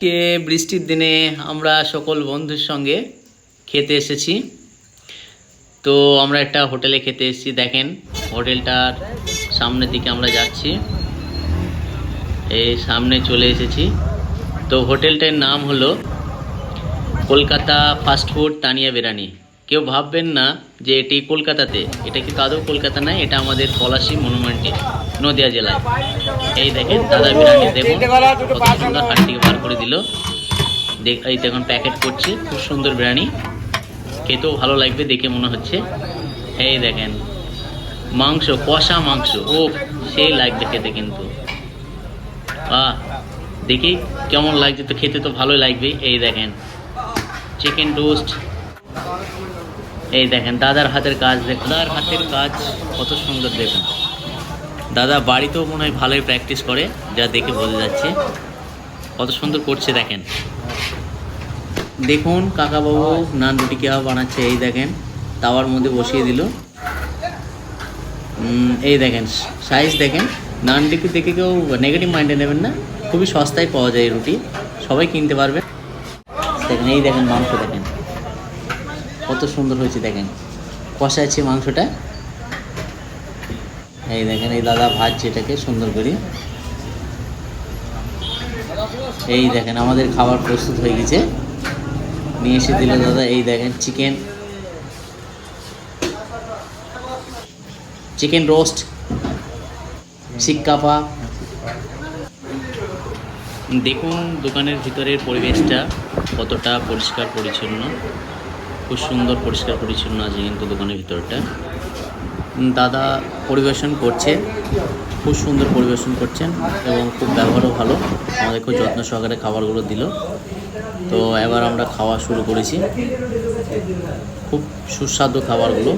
কে বৃষ্টির দিনে আমরা সকল বন্ধুর সঙ্গে খেতে এসেছি। তো আমরা একটা হোটেলে খেতে এসেছি, দেখেন। হোটেলটার সামনের দিকে আমরা যাচ্ছি। এই সামনে চলে এসেছি। তো হোটেলটার নাম হলো কলকাতা ফাস্টফুড তানিয়া বিরিয়ানি। কেউ ভাববেন না যে এটি কলকাতাতে। এটা কিন্তু আদৌ কলকাতা নয়, এটা আমাদের পলাশি মনুমেন্টে, নদিয়া জেলায়। এই দেখেন, দাদা বিরিয়ানি দেখুন, কত সুন্দর হাট থেকে বার করে দিল। এই দেখুন, প্যাকেট করছে, খুব সুন্দর বিরিয়ানি। খেতেও ভালো লাগবে, দেখে মনে হচ্ছে। এই দেখেন, মাংস, কষা মাংস ও সেই লাগবে খেতে কিন্তু। আহ দেখি কেমন লাগছে তো, খেতে তো ভালোই লাগবে। এই দেখেন, চিকেন রোস্ট এই দেখেন, দাদার হাতের কাজ দেখুন। দাদার হাতের কাজ কত সুন্দর দেখুন। দাদা বাড়িতেও মনে হয় ভালোই প্র্যাকটিস করে, যা দেখে বোঝা যাচ্ছে। কত সুন্দর করছে দেখেন। দেখুন, কাকাবাবু নান রুটি কীভাবে বানাচ্ছে, এই দেখেন, তাওয়ার মধ্যে বসিয়ে দিল। এই দেখেন সাইজ দেখেন। নান রুটি দেখে কেউ নেগেটিভ মাইন্ডে নেবেন না। খুবই সস্তায় পাওয়া যায় রুটি। সবাই কিনতে পারবে। দেখেন, এই দেখেন মাংস দেখেন। কত সুন্দর হয়েছে দেখেন। কষাচ্ছে মাংসটা। এই দেখেন, এই দাদা ভাজছে এটাকে সুন্দর করে। এই দেখেন, আমাদের খাবার প্রস্তুত হয়ে গেছে। নিয়ে এসে দিল দাদা, এই দেখেন, চিকেন। চিকেন রোস্ট শিক-কাপা দেখুন, দোকানের ভিতরের পরিবেশটা কতটা পরিষ্কার পরিচ্ছন্ন। খুব সুন্দর, পরিষ্কার, পরিচ্ছন্ন আছে কিন্তু দোকানের ভিতরটা। দাদা পরিবেশন করছে, খুব সুন্দর পরিবেশন করছেন এবং খুব ব্যবহারও ভালো। আমাদের খুব যত্ন সহকারে খাবারগুলো দিল। তো এবার আমরা খাওয়া শুরু করেছি। খুব সুস্বাদু খাবারগুলো।